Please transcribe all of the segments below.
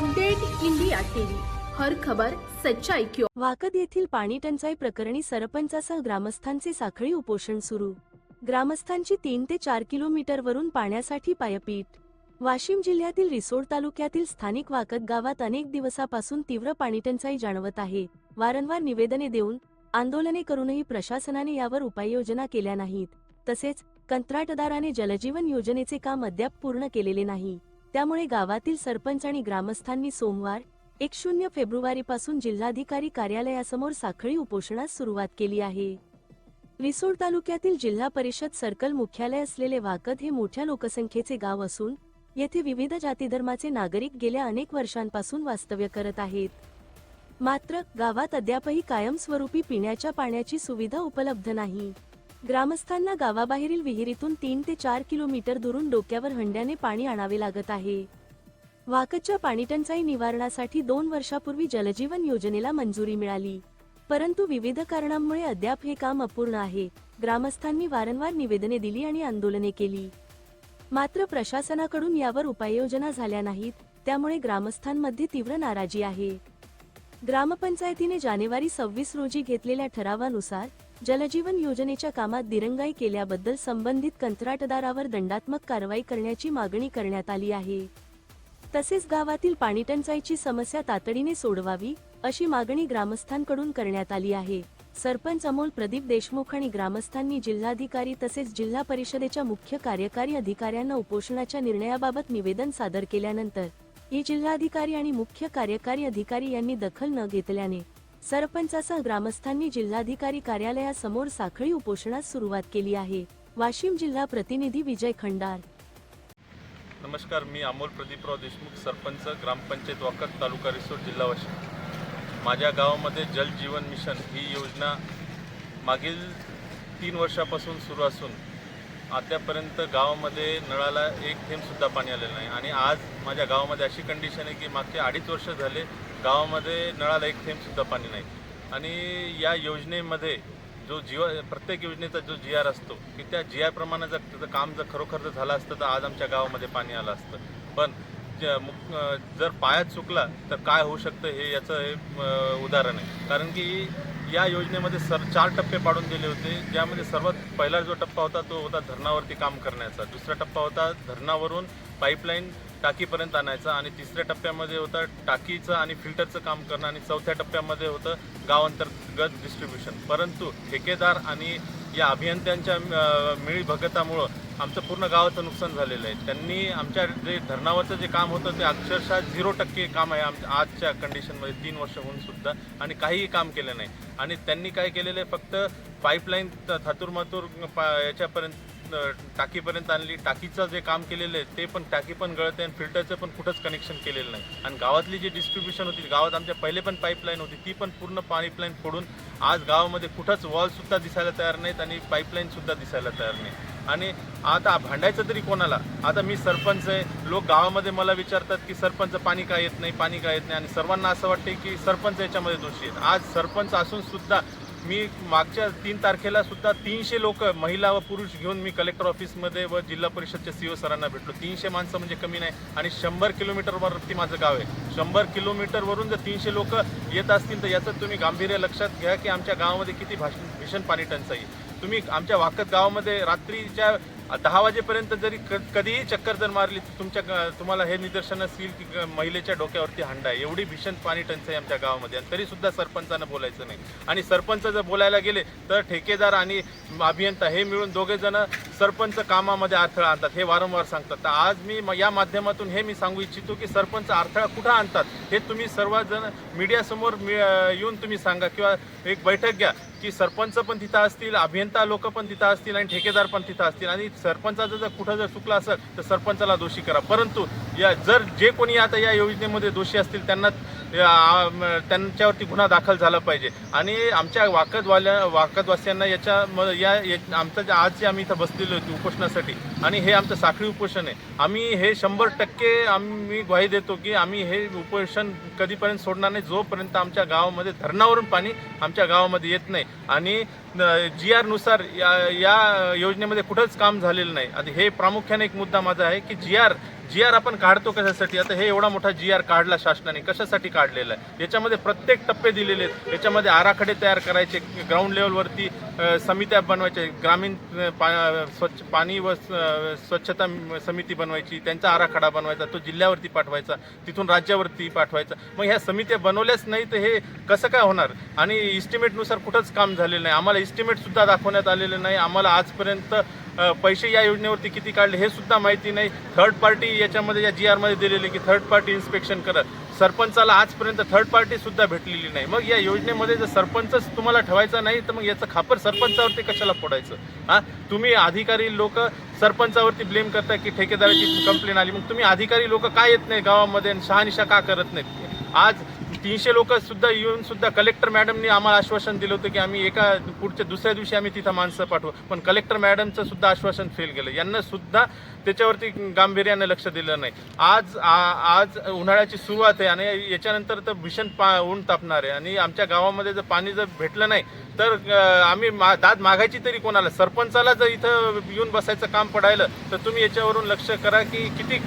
Update India TV. हर खबर सच्चाई की वाकद येथील पाणी टंचाई प्रकरणी सरपंचासह ग्रामस्थांचे साखळी उपोषण सुरू. ग्रामस्थांची तीन ते चार किलोमीटरवरून पाण्यासाठी पायपीट वाशिम जिल्ह्यातील रिसोड तालुक्यातील स्थानिक वाकद गावात अनेक दिवसापासून तीव्र पाणीटंचाई जाणवत आहे. वारंवार निवेदने देऊन आंदोलने करूनही प्रशासनाने यावर उपाययोजना केल्या नाहीत. तसेच कंत्राटदाराने जलजीवन योजनेचे काम अद्याप पूर्ण केलेले नाही. त्यामुळे गावातील सरपंच आणि ग्रामस्थांनी सोमवार एक शून्य फेब्रुवारीपासून जिल्हाधिकारी कार्यालयासमोर साखळी उपोषणास सुरुवात केली आहे. रिसोड तालुक्यातील जिल्हा परिषद सर्कल मुख्यालय असलेले वाकद हे मोठ्या लोकसंख्येचे गाव असून येथे विविध जातीधर्माचे नागरिक गेल्या अनेक वर्षांपासून वास्तव्य करत आहेत. मात्र गावात अद्यापही कायमस्वरूपी पिण्याच्या पाण्याची सुविधा उपलब्ध नाही. ग्रामस्थांना गावाबाहेरील विहिरीतून तीन ते चार किलोमीटर दुरून डोक्यावर हंड्याने पाणी आणावे लागत आहे. वाकदच्या पाणीटंचाई निवारणासाठी दोन वर्षापूर्वी जलजीवन योजनेला मंजुरी मिळाली. परंतु विविध कारणांमुळे अद्याप हे काम अपूर्ण आहे. ग्रामस्थांनी वारंवार निवेदने दिली आणि आंदोलने केली. मात्र प्रशासनाकडून यावर उपाययोजना झाल्या नाहीत त्यामुळे ग्रामस्थांमध्ये तीव्र नाराजी आहे. ग्रामपंचायतीने जानेवारी सव्वीस रोजी घेतलेल्या ठरावानुसार जलजीवन योजनेच्या कामात दिरंगाई केल्याबद्दल संबंधित कंत्राटदारावर दंडात्मक कारवाई करण्याची मागणी करण्यात आली आहे. तसेच गावातील पाणीटंचाईची समस्या तातडीने सोडवावी अशी मागणी ग्रामस्थांकडून करण्यात आली आहे. सरपंच अमोल प्रदीप देशमुख आणि ग्रामस्थांनी जिल्हाधिकारी तसेच जिल्हा परिषदेच्या मुख्य कार्यकारी अधिकाऱ्यांना उपोषणाच्या निर्णयाबाबत निवेदन सादर केल्यानंतर ही जिल्हाधिकारी आणि मुख्य कार्यकारी अधिकारी यांनी दखल न घेतल्याने सरपंचासह ग्रामस्थांनी जिल्हाधिकारी कार्यालयासमोर साखळी उपोषणास सुरुवात केली आहे. वाशिम जिल्हा प्रतिनिधी विजय खंडार. नमस्कार मी अमोल प्रदीपराव देशमुख सरपंच ग्रामपंचायत वाकत तालुका रिसोड जिल्हा वाशिम. माझ्या गावामध्ये जल जीवन मिशन ही योजना मागील तीन वर्षापासून सुरू असून आतापर्यंत गावामध्ये नळाला एक थेंबसुद्धा पाणी आलेलं नाही. आणि आज माझ्या गावामध्ये अशी कंडिशन आहे की मागचे अडीच वर्ष झाले गावामध्ये नळाला एक थेंबसुद्धा पाणी नाही. आणि या योजनेमध्ये जो जीव प्रत्येक योजनेचा जो जी आर असतो की त्या जी आर प्रमाणे जर त्याचं काम जर खरोखर जर झालं असतं तर आज आमच्या गावामध्ये पाणी आलं असतं. पण जर पायात चुकला तर काय होऊ शकतं हे याचं हे उदाहरण आहे. कारण की या योजनेमध्ये सर चार टप्पे पाडून दिले होते ज्यामध्ये सर्वात पहिला जो टप्पा होता तो होता धरणावरती काम करण्याचा. दुसरा टप्पा होता धरणावरून पाईपलाईन टाकीपर्यंत आणायचा आणि तिसऱ्या टप्प्यामध्ये होतं टाकीचं आणि फिल्टरचं काम करणं आणि चौथ्या टप्प्यामध्ये होतं गावांतर्गत डिस्ट्रीब्युशन परंतु ठेकेदार आणि या अभियंत्यांच्या अं, मिळीभगतामुळं आमचं पूर्ण गावाचं नुकसान झालेलं आहे. त्यांनी आमच्या जे धरणावरचं जे काम होतं ते अक्षरशः झिरो टक्के काम आहे आमच्या आजच्या कंडिशनमध्ये तीन वर्ष होऊन सुद्धा आणि काहीही काम केलं नाही. आणि त्यांनी काय केलेलं आहे फक्त पाईपलाईन थातूरमातूर पा याच्यापर्यंत टाकीपर्यंत आणली. टाकीचं जे काम केलेलं आहे ते पण टाकी पण गळत आहे आणि फिल्टरचं पण कुठंच कनेक्शन केलेलं नाही. आणि गावातली जी डिस्ट्रीब्युशन होती गावात आमच्या पहिले पण पाईपलाईन होती ती पण पूर्ण पाईपलाईन फोडून आज गावामध्ये कुठंच वॉलसुद्धा दिसायला तयार नाहीत आणि पाईपलाईनसुद्धा दिसायला तयार नाही. आणि आता भांडायचं तरी कोणाला? आता मी सरपंच आहे लोक गावामध्ये मला विचारतात की सरपंच पाणी का येत नाही पाणी का येत नाही? आणि सर्वांना असं वाटते की सरपंच याच्यामध्ये दोषी आहेत. आज सरपंच असून सुद्धा मी मागच्या तीन तारखेला सुद्धा तीनशे लोक महिला व पुरुष घेऊन मी कलेक्टर ऑफिसमध्ये व जिल्हा परिषदच्या सीओ सरांना भेटलो तीनशे माणसं म्हणजे कमी नाही आणि शंभर किलोमीटरवरती माझं गाव आहे शंभर किलोमीटरवरून जर तीनशे लोक येत असतील तर याचं तुम्ही गांभीर्य लक्षात घ्या की आमच्या गावामध्ये किती भाषण भीषण पाणी टंचाई आहे. तुम्ही आमच्या वाकत गावामध्ये रात्रीच्या दहा वाजेपर्यंत जरी क कधीही चक्कर जर मारली तर तुमच्या तुम्हाला हे निदर्शनास येईल की महिलेच्या डोक्यावरती हंडा आहे. एवढी भीषण पाणी टंचाई आमच्या गावामध्ये आणि तरीसुद्धा सरपंचानं बोलायचं नाही. आणि सरपंच जर बोलायला गेले तर ठेकेदार आणि अभियंता हे मिळून दोघे जण सरपंच कामामध्ये अडथळा आणतात हे वारंवार सांगतात. तर आज मी म- या माध्यमातून हे मी सांगू इच्छितो की सरपंच अडथळा कुठं आणतात हे तुम्ही सर्वजण मीडियासमोर येऊन तुम्ही सांगा किंवा एक बैठक घ्या की सरपंच पण तिथं असतील अभियंता लोक पण तिथं असतील आणि ठेकेदार पण तिथं असतील. आणि सरपंचाचं जर कुठं जर चुकलं असेल तर सरपंचाला दोषी करा. परंतु या जर जे कोणी आता या योजनेमध्ये दोषी असतील त्यांना त्यांच्यावरती गुन्हा दाखल झाला पाहिजे. आणि आमच्या वाकदवाल्या वाकदवासियांना याच्या म- या या- आमचं जे आज जे आम्ही इथं बसलेलो होतो उपोषणासाठी आणि हे आमचं साखळी उपोषण आहे. आम्ही हे शंभर टक्के आम्ही ग्वाही देतो की आम्ही हे उपोषण कधीपर्यंत सोडणार नाही जोपर्यंत आमच्या गावामध्ये धरणावरून पाणी आमच्या गावामध्ये येत नाही. आणि जी आरनुसार या या योजनेमध्ये कुठंच काम झालेलं नाही. आता हे प्रामुख्याने एक मुद्दा माझा आहे की जी आर जी आर आपण काढतो कशासाठी? आता हे एवढा मोठा जी आर काढला शासनाने कशासाठी काढलेला आहे? याच्यामध्ये प्रत्येक टप्पे दिलेले आहेत. याच्यामध्ये आराखडे तयार करायचे ग्राउंड लेवलवरती समित्या बनवायच्या ग्रामीण पा स्वच्छ पाणी व स्वच्छता समिती बनवायची त्यांचा आराखडा बनवायचा तो जिल्ह्यावरती पाठवायचा तिथून राज्यावरती पाठवायचा. मग ह्या समित्या बनवल्याच नाही तर हे कसं काय होणार? आणि इस्टिमेटनुसार कुठंच काम झालेलं नाही. आम्हाला इस्टिमेटसुद्धा दाखवण्यात आलेलं नाही. आम्हाला आजपर्यंत पैसे या योजनेवरती किती काढले हे सुद्धा माहिती नाही. थर्ड पार्टी याच्यामध्ये या जी आरमध्ये दिलेले की थर्ड पार्टी इन्स्पेक्शन करत सरपंचाला आजपर्यंत थर्ड पार्टी सुद्धा भेटलेली नाही. मग या योजनेमध्ये जर सरपंचच तुम्हाला ठेवायचा नाही तर मग याचं खापर सरपंचावरती कशाला फोडायचं? हां? तुम्ही अधिकारी लोक सरपंचावरती ब्लेम करता की ठेकेदाराची कंप्लेंट आली. मग तुम्ही अधिकारी लोक का येत नाही गावामध्ये आणि शहानिशा का करत नाहीत? आज तीनशे लोक सुद्धा येऊन सुद्धा कलेक्टर मॅडमनी आम्हाला आश्वासन दिलं होतं की आम्ही एका पुढच्या दुसऱ्या दिवशी आम्ही तिथं माणसं पाठवू. पण कलेक्टर मॅडमचं सुद्धा आश्वासन फेल गेलं. यांना सुद्धा त्याच्यावरती गांभीर्याने लक्ष दिलं नाही. आज आ- आज उन्हाळ्याची सुरुवात आहे आणि याच्यानंतर तर भीषण पा ऊन तापणार आहे. आणि आमच्या गावामध्ये जर पाणी जर भेटलं नाही तर आम्ही मा दाद मागायची तरी कोणाला? सरपंचाला जर इथं येऊन बसायचं काम पडायलं तर तुम्ही याच्यावरून लक्ष करा की किती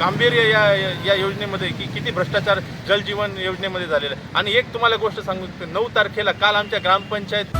गांभीर्य या या योजनेमध्ये की किती भ्रष्टाचार जलजी जीवन योजनेमध्ये झालेलं आहे. आणि एक तुम्हाला गोष्ट सांगू नऊ तारखेला काल आमच्या ग्रामपंचायत